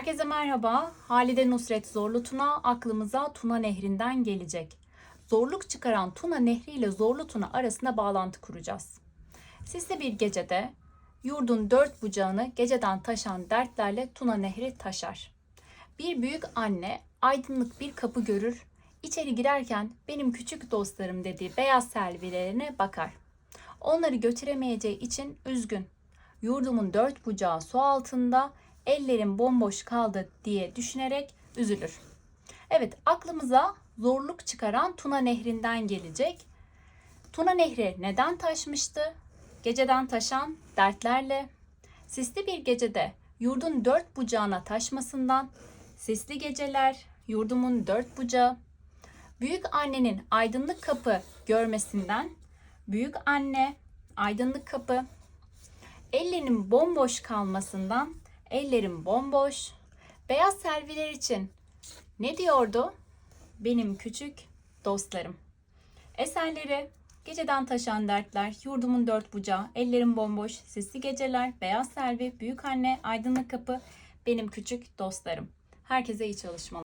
Herkese merhaba. Halide Nusret Zorlu Tuna aklımıza Tuna Nehri'nden gelecek. Zorluk çıkaran Tuna Nehri ile Zorlu Tuna arasında bağlantı kuracağız. Sisli bir gecede yurdun dört bucağını geceden taşan dertlerle Tuna Nehri taşar. Bir büyük anne aydınlık bir kapı görür. İçeri girerken benim küçük dostlarım dediği beyaz selvilerine bakar. Onları götüremeyeceği için üzgün. Yurdumun dört bucağı su altında, ellerim bomboş kaldı diye düşünerek üzülür. Evet aklımıza zorluk çıkaran Tuna Nehri'nden gelecek. Tuna Nehri neden taşmıştı? Geceden taşan dertlerle, sisli bir gecede yurdun dört bucağına taşmasından, sisli geceler, yurdumun dört bucağı, büyük annenin aydınlık kapı görmesinden, büyük anne aydınlık kapı, ellerinin bomboş kalmasından, ellerim bomboş, beyaz selviler için ne diyordu? Benim küçük dostlarım. Eserleri Geceden taşan dertler, yurdumun dört bucağı, ellerim bomboş, sisli geceler, beyaz selvi, büyük anne, aydınlık kapı, benim küçük dostlarım. Herkese iyi çalışmalar.